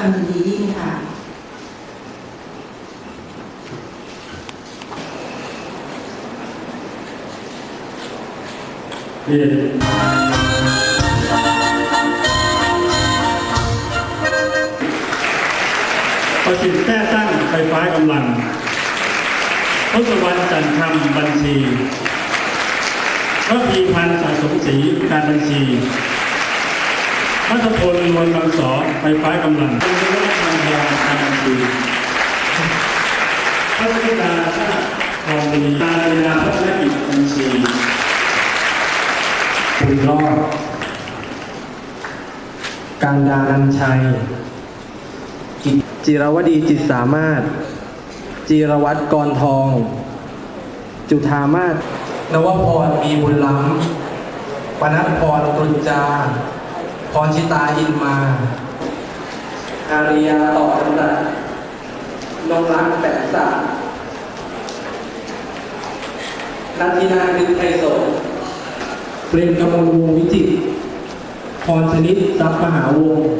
อันดียิ่งค่ะเรียนประสิทธิ์แท้ตั้งไฟฟ้ากำลังทศวรรษจันทำบัญชีพระพีพันธ์สะสมศรีการบัญชี พัฒพลนวลบางสอไฟฟ้ากำลังเป็นเรื่องทางยาการบัญชีพระธิดาชาติทองดีตาเวลาพัฒนกิจบัญชีคุณรอดการดานันชัย จิรวดีจิตสามารถ จีรวัตรกรทอง จุธามาศนวพรมีบุญล้ำปนัดพรตรุจา พรชิตาอินมา อาริยาต่อดำรัสนงรักแสนสานัทินาคือไทยสเปรมกมลวงวิจิตรพรชนิดทรัพย์มหาวงศ์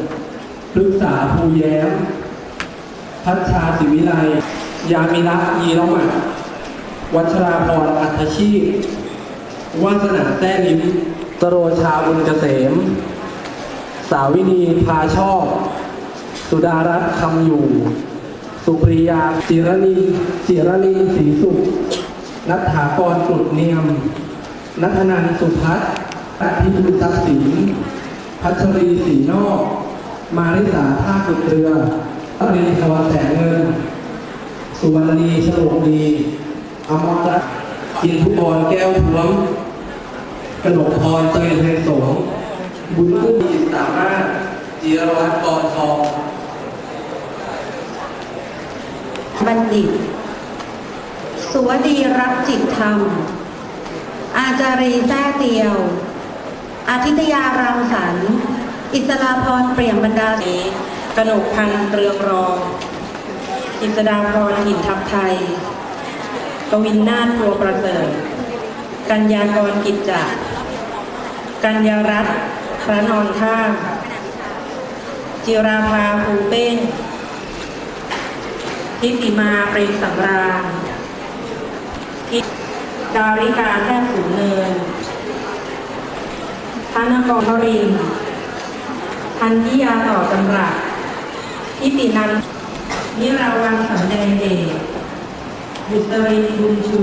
พฤกษาภูแย้ม พัชชาศิวิไลยามิรักยีรมัดวัชราพรอัธชีพวาสนาแต้ลิ้มตโรชาบุญเกษม สาวินีพาชอบ สุดารัตน์คำอยู่ สุปริยาจิรณีจิรณีศรีสุขนัทถากรกรุดเนียม นัทนันสุพัฒน์อภิบุญทรัพย์สินพัชรีสีนอก มาริสาท่ากุดเรืออรินทวแสงเงิน สุวรรณีฉลกดีอมรรัตน์กินทุกรแก้วทวมกนกพรเตยไทยสง บุญกุ้งจิตสามารถจีรวัตรกรทองบัณฑิต สุวดีรักจิตธรรม อาจารีแท้เตียว อาทิตยารังสรรค์ อิสราพรเปลี่ยมบรรดาสีกนกพันเรืองรอง อิสดาพรหินทับไทย กวินนาถพัวประเสริฐ กัญญากรกิจจะกัญญารัตน์ พระนอนท่าจิราภาภูเป้งทิติมาเปรมสำราญทิดาริกาแทบสูงเนินธนกรทรินทันธิยาต่อจำรักทิตินันนิราวันสำแดงเดชบุตรินบุญชู